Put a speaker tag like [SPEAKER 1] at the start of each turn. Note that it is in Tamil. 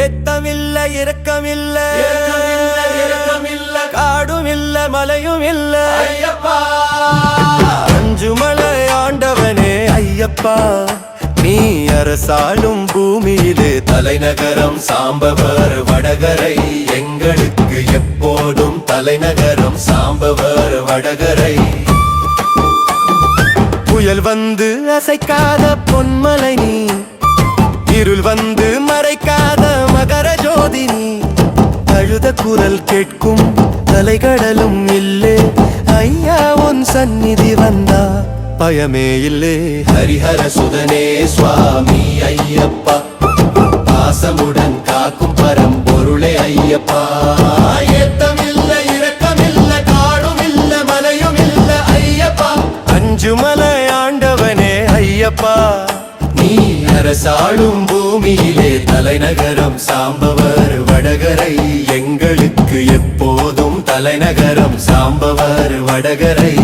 [SPEAKER 1] ஏத்தமில்ல இரக்கமில்ல.
[SPEAKER 2] இரக்கமில்ல.
[SPEAKER 1] காடும் இல்ல மலையும் இல்ல
[SPEAKER 2] ஐயப்பா
[SPEAKER 1] அஞ்சுமலை ஆண்டவனே ஐயப்பா. நீ அரசாளும் பூமியிலே தலைநகரம் சாம்பவர் வடகரை. எங்களுக்கு எப்போதும் தலைநகரம் சாம்பவர் வடகரை. புயல் வந்து அசைக்காத பொன்மலை நீ. இருள் வந்து மறைக்காத மகர ஜோதி நீ அழுத குரல் கேட்கும் தலைகடலும் இல்லே. ஐயா உன் சந்நிதி வந்தா பயமே இல்லே. ஹரிஹர சுதனே சுவாமி ஐயப்பா பாசமுடன் காக்கும் பரம்பொருளே ஐயப்பா. ஏத்தமில்ல இரக்கமில்ல காடும் இல்ல மலையும் இல்ல ஐயப்பா. அஞ்சுமலை அரசாளும் பூமியிலே தலைநகரம். சாம்பவர் வடகரை எங்களுக்கு எப்போதும் தலைநகரம். சாம்பவர் வடகரை